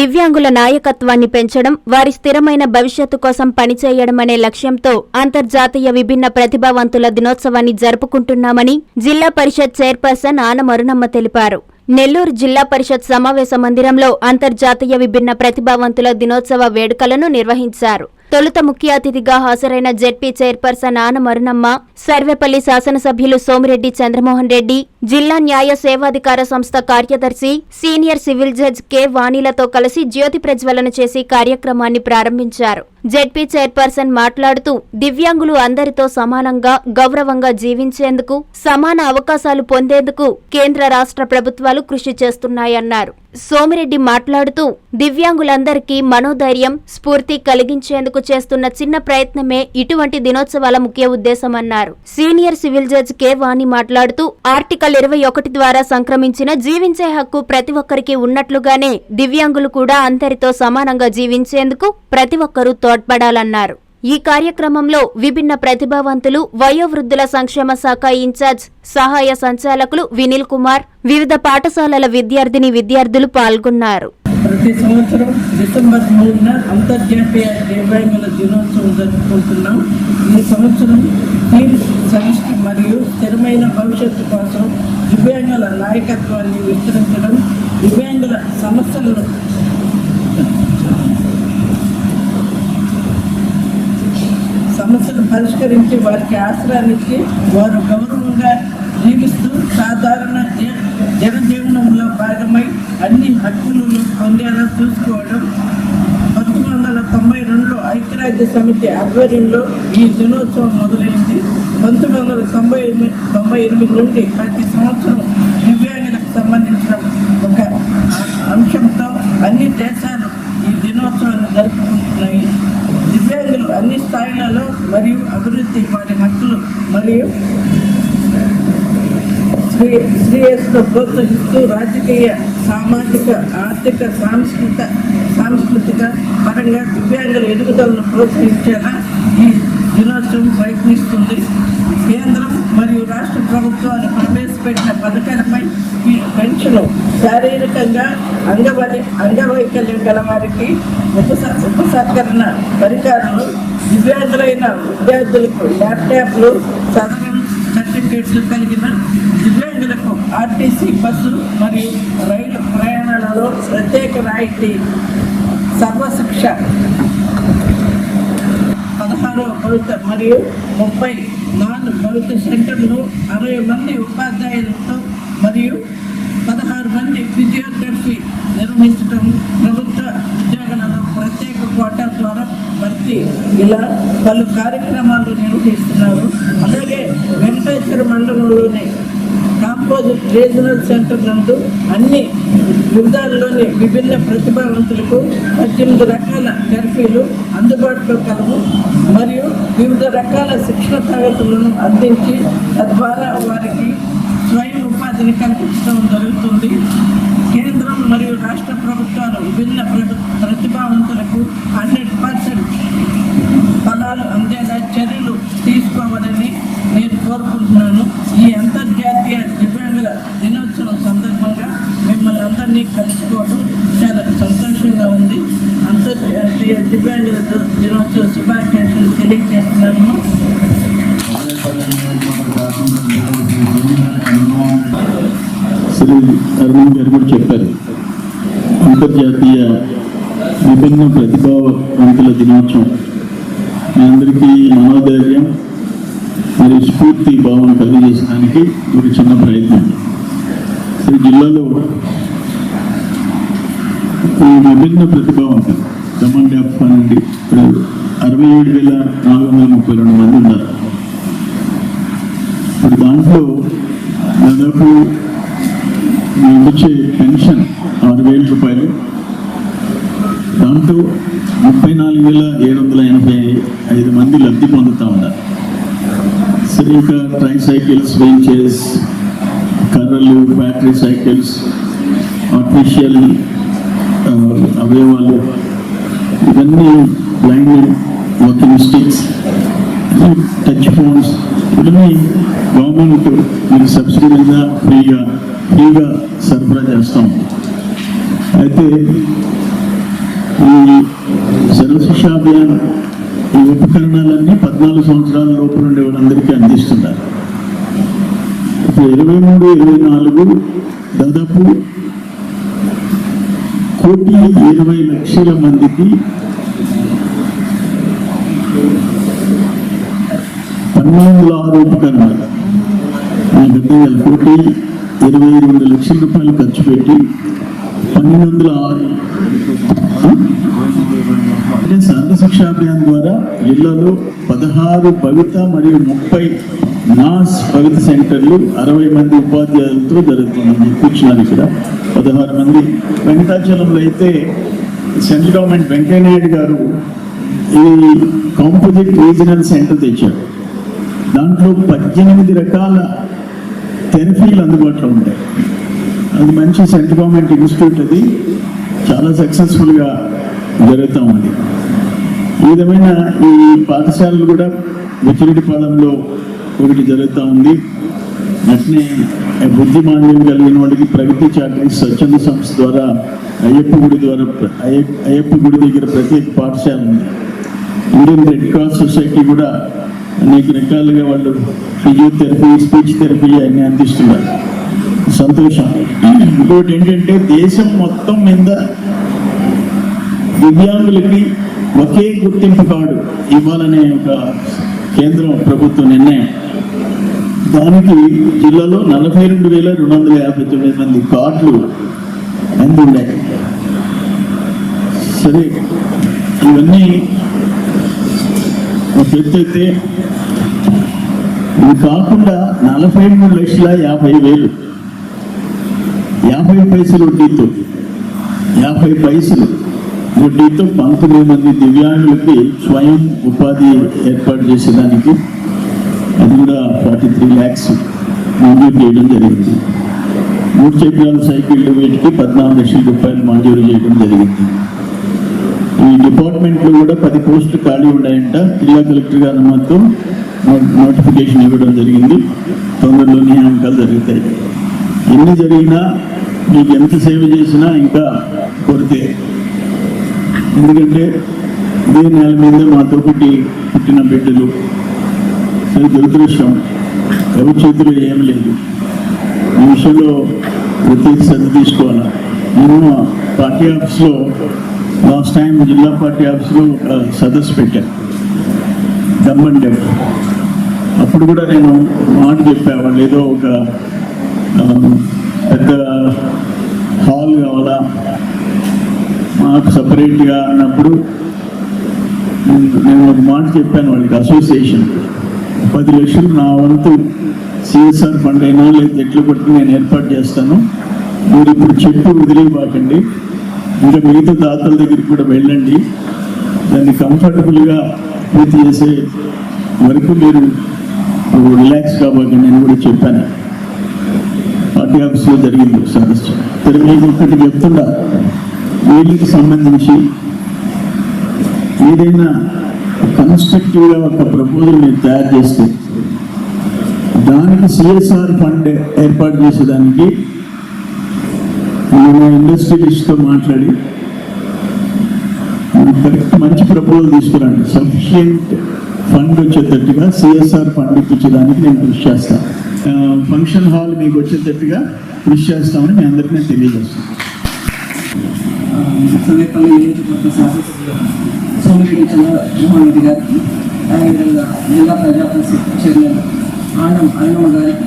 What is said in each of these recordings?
దివ్యాంగుల నాయకత్వాన్ని పెంచడం వారి స్థిరమైన భవిష్యత్తు కోసం పనిచేయడం అనే లక్ష్యంతో అంతర్జాతీయ విభిన్న ప్రతిభావంతుల దినోత్సవాన్ని జరుపుకుంటున్నామని జిల్లా పరిషత్ చైర్పర్సన్ ఆన మరునమ్మ తెలిపారు. నెల్లూరు జిల్లా పరిషత్ సమావేశ మందిరంలో అంతర్జాతీయ విభిన్న ప్రతిభావంతుల దినోత్సవ వేడుకలను నిర్వహించారు. తొలుత ముఖ్య అతిథిగా హాజరైన జెడ్పీ చైర్పర్సన్ ఆన మరునమ్మ సర్వేపల్లి శాసనసభ్యులు సోమిరెడ్డి చంద్రమోహన్ రెడ్డి జిల్లా న్యాయ సేవాధికార సంస్థ కార్యదర్శి సీనియర్ సివిల్ జడ్జ్ కె. వాణిలతో కలిసి జ్యోతి ప్రజ్వలన చేసి కార్యక్రమాన్ని ప్రారంభించారు. జెడ్పీ చైర్పర్సన్ మాట్లాడుతూ దివ్యాంగులు అందరితో సమానంగా గౌరవంగా జీవించేందుకు సమాన అవకాశాలు పొందేందుకు కేంద్ర రాష్ట్ర ప్రభుత్వాలు కృషి చేస్తున్నాయన్నారు. సోమిరెడ్డి మాట్లాడుతూ దివ్యాంగులందరికీ మనోధైర్యం స్ఫూర్తి కలిగించేందుకు చేస్తున్న చిన్న ప్రయత్నమే ఇటువంటి దినోత్సవాల ముఖ్య ఉద్దేశమన్నారు. Senior civil judge K. Vani మాట్లాడుతూ ఆర్టికల్ ఇరవై ఒకటి ద్వారా సంక్రమించిన జీవించే హక్కు ప్రతి ఒక్కరికి ఉన్నట్లుగానే దివ్యాంగులు కూడా అందరితో సమానంగా జీవించేందుకు ప్రతి ఒక్కరూ తోడ్పడాలన్నారు. ఈ కార్యక్రమంలో విభిన్న ప్రతిభావంతులు వయోవృద్ధుల సంక్షేమ శాఖ ఇన్ఛార్జ్ సహాయ సంచాలకులు వినిల్ కుమార్ వివిధ పాఠశాలల విద్యార్థిని విద్యార్థులు పాల్గొన్నారు. ప్రతి సంవత్సరం డిసెంబర్ మూడున అంతర్జాతీయ దివ్యాంగుల దినోత్సవం జరుపుకుంటున్నాం. ఈ సంవత్సరం థీమ్ సమిష్టి మరియు స్థిరమైన భవిష్యత్తు కోసం దివ్యాంగుల నాయకత్వాన్ని విస్తరించడం దివ్యాంగుల సమస్యలను సమస్యలు పరిష్కరించి వారికి ఆశ్రయాన్నిచ్చి వారు గౌరవంగా జీవిస్తూ సాధారణ జనజీవనంలో భాగమై అన్ని హక్కులను పొందేలా చూసుకోవడం పంతొమ్మిది వందల తొంభై రెండులో ఐక్యరాజ్య సమితి ఆధ్వర్యంలో ఈ దినోత్సవం మొదలైంది. పంతొమ్మిది వందల తొంభై ఎనిమిది తొంభై ఎనిమిది నుండి ప్రతి సంవత్సరం దివ్యాంగ సంబంధించిన ఒక అంశంతో అన్ని దేశాలు ఈ దినోత్సవాన్ని జరుపుకుంటున్నాయి దివ్యాంగులు అన్ని స్థాయిలలో మరియు అభివృద్ధి వారి హక్కులు మరియు శ్రీ ప్రోత్సహిస్తూ రాజకీయ సామాజిక ఆర్థిక సాంస్కృతిక సాంస్కృతిక పరంగా దివ్యాంగుల ఎదుగుదలను ప్రోత్సహించేలా ఈ దినోత్సవం ప్రయత్నిస్తుంది. కేంద్రం మరియు రాష్ట్ర ప్రభుత్వాలు ప్రవేశపెట్టిన పథకాలపై ఈ పెన్షన్ శారీరకంగా అంగవై అంగవైకల్యం గల వారికి ఉపస ఉపసంకరణ పరికరాలు దివ్యాంగులైన విద్యార్థులకు ల్యాప్టాప్లు చదవడం సర్టిఫికేట్లు కలిగిన ఆర్టీసీ బస్సు మరియు రైలు ప్రయాణాలలో ప్రత్యేక రాయితీ. సర్వశిక్ష. పదహారవ భవిత మరియు ముప్పై నాలుగు భవిత సెంటర్లు అరవై మంది ఉపాధ్యాయులతో మరియు పదహారు మంది ఫిజియోథెరపీ నిర్వహించడం ప్రభుత్వ ఉద్యోగాలలో ప్రత్యేక కోటా ద్వారా భర్తీ. ఇలా పలు కార్యక్రమాలు నిర్వహిస్తున్నారు. అలాగే వెంకటేశ్వర మండలంలోని కాంపోజిట్ రీజనల్ సెంటర్ నందు అన్ని వివిధాల్లోని విభిన్న ప్రతిభావంతులకు పద్దెనిమిది రకాల థెరపీలు అందుబాటులో కలవు మరియు వివిధ రకాల శిక్షణ తరగతులను అందించి తద్వారా వారికి స్వయం ఉపాధిని కల్పించడం జరుగుతుంది. కేంద్రం మరియు రాష్ట్ర ప్రభుత్వాలు విభిన్న ప్రతిభావంతులకు హండ్రెడ్ పర్సెంట్ ఫలాలు అందేలా చర్యలు గారు కూడా చెప్పారు. అంతర్జాతీయ విభిన్న ప్రతిభావంతుల దినోత్సవం. మీ అందరికీ మనోధైర్యం మరియు స్ఫూర్తి భావన కలిగజేసడానికి ఒక చిన్న ప్రయత్నం. ఈ జిల్లాలో ఈ విభిన్న ప్రతిభావంతులు ఖమ్మం డ్యాప్ నుండి ఇప్పుడు అరవై ఏడు వేల నాలుగు వందల ముప్పై రెండు మంది ఉన్నారు. ఇప్పుడు దాంట్లో దాదాపు మీకు వచ్చే పెన్షన్ ఆరు వేల రూపాయలు దాంట్లో ముప్పై వేల ఏడు వందల ఎనభై ఐదు మంది లబ్ధి పొందుతూ ఉన్నారు. సరే ట్రై సైకిల్స్ బెంచెస్ కర్రలు బ్యాటరీ సైకిల్స్ ఆర్టిఫిషియల్ అవయవాలు ఇవన్నీ blind walking sticks touch phones ఇవన్నీ గవర్నమెంట్ మీకు సబ్సిడీ మీద ఫ్రీగా ఫ్రీగా సరఫరా చేస్తాం. అయితే ఈ సర్వశిక్ష ఈ ఉపకరణాలన్నీ పద్నాలుగు సంవత్సరాల లోపు ఉండే వాళ్ళందరికీ అందిస్తున్నారు. ఇప్పుడు ఇరవై మూడు ఇరవై నాలుగు దాదాపు కోటి ఇరవై లక్షల మందికి పన్నెండు వందల ఆరు ఉపకరణాలు. నాకు కోటి ఇరవై రెండు లక్షల రూపాయలు ఖర్చు పెట్టి పన్నెండు వందల ఆరు అంటే సర్వశిక్ష అభియాన్ ద్వారా జిల్లాలో పదహారు పవిత మరియు ముప్పై నాస్ భవిత సెంటర్లు అరవై మంది ఉపాధ్యాయులతో జరుగుతుందని చెప్పించినారు ఇక్కడ పదహారు మంది. వెంకటాచలంలో అయితే సెంట్రల్ గవర్నమెంట్ వెంకయ్యనాయుడు గారు ఈ కాంపోజిట్ రీజనల్ సెంటర్ తెచ్చారు. దాంట్లో పద్దెనిమిది రకాల థెరపీలు అందుబాటులో ఉంటాయి. అది మంచి సెంట్రల్ గవర్నమెంట్ ఇన్స్టిట్యూట్ అది. చాలా సక్సెస్ఫుల్గా జరుగుతూ ఉంది ఈ విధమైన ఈ పాఠశాలలు కూడా బుచ్చిరెడ్డిపాలెంలో ఒకటి జరుగుతూ ఉంది. అట్నే బుద్ధిమాంద్యం కలిగిన వాడికి ప్రగతి చాకరీ స్వచ్ఛంద సంస్థ ద్వారా అయ్యప్ప గుడి ద్వారా అయ్య- అయ్యప్ప గుడి దగ్గర ప్రత్యేక పాఠశాల ఉంది. ఇండియన్ రెడ్ క్రాస్ సొసైటీ కూడా అనేక రకాలుగా వాళ్ళు ఫిజియోథెరపీ స్పీచ్ థెరపీ అన్ని అందిస్తున్నారు. సంతోషం. ఇంకోటి ఏంటంటే దేశం మొత్తం మీద దివ్యాంగులకి ఒకే గుర్తింపు కార్డు ఇవ్వాలనే ఒక కేంద్రం ప్రభుత్వ నిర్ణయం. దానికి జిల్లాలో నలభై రెండు వేల రెండు వందల యాభై తొమ్మిది మంది కార్డులు అందున్నాయి సరే ఇవన్నీ ఒక ఇవి కాకుండా నలభై మూడు లక్షల యాభై వేలు. యాభై పైసలు వడ్డీతో యాభై పైసలు. వడ్డీతో పంతొమ్మిది మంది దివ్యాంగులకి స్వయం ఉపాధి ఏర్పాటు చేసేదానికి అది కూడా ఫార్టీ త్రీ ల్యాక్స్ మంజూరు చేయడం జరిగింది. మూడు చక్రాల సైకిళ్ళు వీటికి పద్నాలుగు లక్షల రూపాయలు మంజూరు చేయడం జరిగింది. ఈ డిపార్ట్మెంట్లో కూడా పది పోస్టులు ఖాళీ ఉన్నాయంట. జిల్లా కలెక్టర్ గారి అనుమతితో నోటిఫికేషన్ ఇవ్వడం జరిగింది. తొందరలో నియామకాలు జరుగుతాయి. ఎన్ని జరిగినా మీకు ఎంత సేవ చేసినా ఇంకా కొరితే ఎందుకంటే ఇదే నేల మీద మాతో పుట్టి పుట్టిన బిడ్డలు. అది దురదృష్టం ఎవరి చేతిలో ఏం లేదు. ఈ విషయంలో ప్రత్యేక శ్రద్ధ తీసుకోవాలా? నేను పార్టీ ఆఫీస్లో లాస్ట్ టైం జిల్లా పార్టీ ఆఫీస్లో ఒక సదస్సు పెట్టాను డమ్ అండ్ డెబ్ అప్పుడు కూడా నేను మాట చెప్పా వాళ్ళు ఏదో ఒక పెద్ద హాల్ కావాలా? నాకు సపరేట్గా అన్నప్పుడు నేను ఒక మాట చెప్పాను వాళ్ళకి అసోసియేషన్ పది లక్షలు నా వంతు సిఎస్ఆర్ ఫండ్ అయినా లేదా ఎట్లు పట్టుకుని నేను ఏర్పాటు చేస్తాను. మీరు ఇప్పుడు చెప్పు వదిలేబాకండి ఇంకా మిగతా దాతల దగ్గరికి కూడా వెళ్ళండి. దాన్ని కంఫర్టబుల్గా పూర్తి చేసే వరకు మీరు రిలాక్స్ కాబట్టి నేను కూడా చెప్పాను. పార్టీ ఆఫీస్లో జరిగింది ఒక సదస్సు సరే మీకు ఒకటి చెప్తున్నా. వీటికి సంబంధించి ఏదైనా కన్స్ట్రక్టివ్గా ఒక ప్రపోజల్ మీరు తయారు చేస్తే దానికి సిఎస్ఆర్ ఫండ్ ఏర్పాటు చేసేదానికి మేము ఇండస్ట్రియలిస్ట్తో మాట్లాడి కరెక్ట్ మంచి ప్రపోజల్ తీసుకురండి. సఫిషియంట్ ఫండ్ వచ్చేటట్టుగా సిఎస్ఆర్ ఫండ్ ఇప్పించడానికి నేను కృషి చేస్తాను ఫంక్షన్ హాల్ మీకు వచ్చేటట్టుగా కృషి చేస్తామని మీ అందరికీ నేను తెలియజేస్తాను. సమీపంలో నియోజకవర్గ శాసనసభ్యులు సోమిరెడ్డి చంద్రమోహన్ రెడ్డి గారికి అదేవిధంగా జిల్లా ప్రజా చైర్మన్ ఆనం అన్నమ్మ గారికి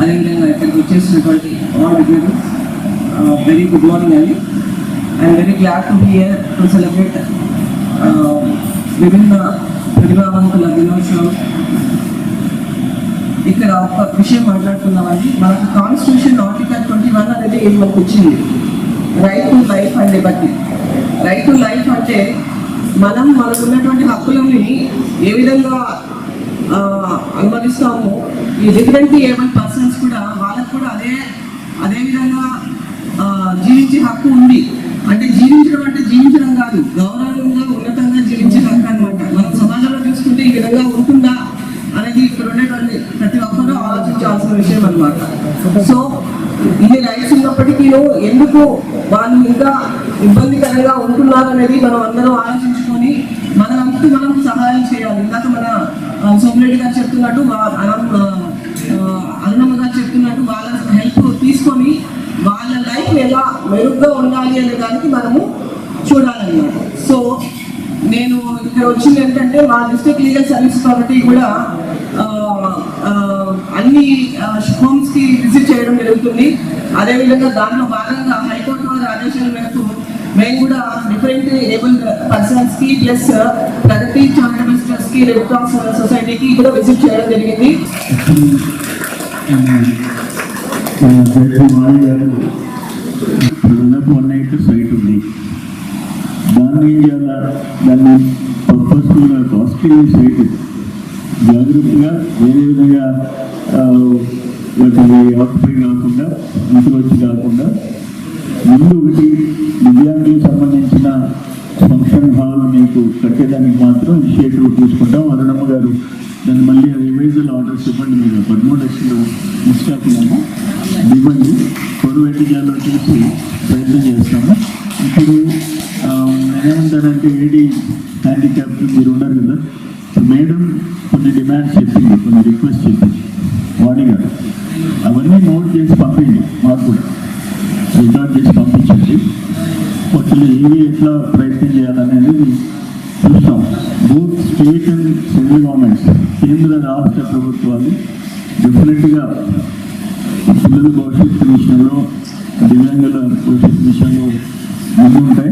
అదేవిధంగా ఇక్కడికి వచ్చేసినటువంటి ఆల్ విజ్ఞులు వెరీ గుడ్ మార్నింగ్ అండి I'm very glad to here to celebrate విభిన్న ప్రతిభావంతుల దినోత్సవం ఇక్కడ ఒక విషయం మాట్లాడుతున్నామండి మనకు కాన్స్టిట్యూషన్ ఆర్టికల్ ట్వంటీ వన్ అనేది మనకు వచ్చింది. Right life and liberty right to life అంటే మనం మనకు ఉన్నటువంటి హక్కులని ఏ విధంగా ఆ, అనుమతిస్తామో ఈ డిఫరెంట్ ఏమైనా పర్సన్స్ కూడా వాళ్ళకు కూడా అదే అదే విధంగా జీవించే హక్కు ఉంది. అంటే జీవించడం అంటే జీవించడం కాదు గౌరవంగా ఉన్నతంగా జీవించే హక్కు అనమాట మనం సమాజంలో చూసుకుంటే ఈ విధంగా ఉంటుందా అనేది ఇక్కడ ఉండేటువంటి ప్రతి ఒక్కరూ ఆలోచించాల్సిన విషయం అనమాట సో ఎందుకు వాళ్ళు ఇంకా ఇబ్బందికరంగా ఉంటున్నారు అనేది మనం అందరం ఆలోచించుకొని మన వంతు మనం సహాయం చేయాలి. ఇందాక మన సోమరెడ్డి గారు చెప్తున్నట్టు అరుణమ్మ గారు చెప్తున్నట్టు వాళ్ళ హెల్ప్ తీసుకొని వాళ్ళ లైఫ్ ఎలా మెరుగ్గా ఉండాలి అనే దానికి మనము చూడాలన్నమాట. సో నేను ఇక్కడ వచ్చింది ఏంటంటే మా డిస్ట్రిక్ట్ లీగల్ సర్వీస్ అథారిటీ కూడా అన్ని హోమ్స్కి విజిట్ చేయడం జరుగుతుంది. అదేవిధంగా దాంట్లో భాగంగా మేరకు మేము కూడా డిఫరెంట్ ఏబుల్ పర్సన్స్కి ప్లస్ ప్రగతి చారిటబుల్ ట్రస్ట్కి రెడ్ క్రాస్ సొసైటీకి కూడా విజిట్ చేయడం జరిగింది వన్ నైట్ సైట్ ఉంది దాన్ని ఏం చేయాలా దాన్ని పర్పస్ఫుల్ కాస్ట్లీ సైట్ జాగ్రత్తగా వేరే విధంగా వాటిని ఆక్యుపై కాకుండా ఇంటికి కాకుండా ముందు ఒకటి దివ్యాంగులకు సంబంధించిన ఫంక్షన్ హాల్ మీకు కట్టేదానికి మాత్రం ఇనిషియేటివ్ తీసుకుంటాం. అరుణమ్మ గారు దాన్ని మళ్ళీ రివైజల్ ఆర్డర్స్ ఇవ్వండి. మీరు పదమూడు మిస్ కాకుండా ఇవ్వండి. కొడువెట్టి చేయాలో చూసి ప్రయత్నం చేస్తాము. ఇప్పుడు ఏమంటారంటే ఏడీ హ్యాండిక్యాప్ మీరు ఉన్నారు కదా? మేడం కొన్ని డిమాండ్స్ చెప్పింది కొన్ని రిక్వెస్ట్ చెప్పింది. వాడి గారు అవన్నీ నోట్ చేసి పంపింది మాకు కూడా. రికార్డ్ చేసి పంపించండి. అసలు ఏవి ఎట్లా ప్రయత్నం చేయాలనేది చూస్తాం. Both state and central governments కేంద్ర రాష్ట్ర ప్రభుత్వాలు డెఫినెట్గా పిల్లల భవిష్యత్తు విషయంలో దివ్యాంగుల భవిష్యత్తు విషయంలో ముందుంటాయి.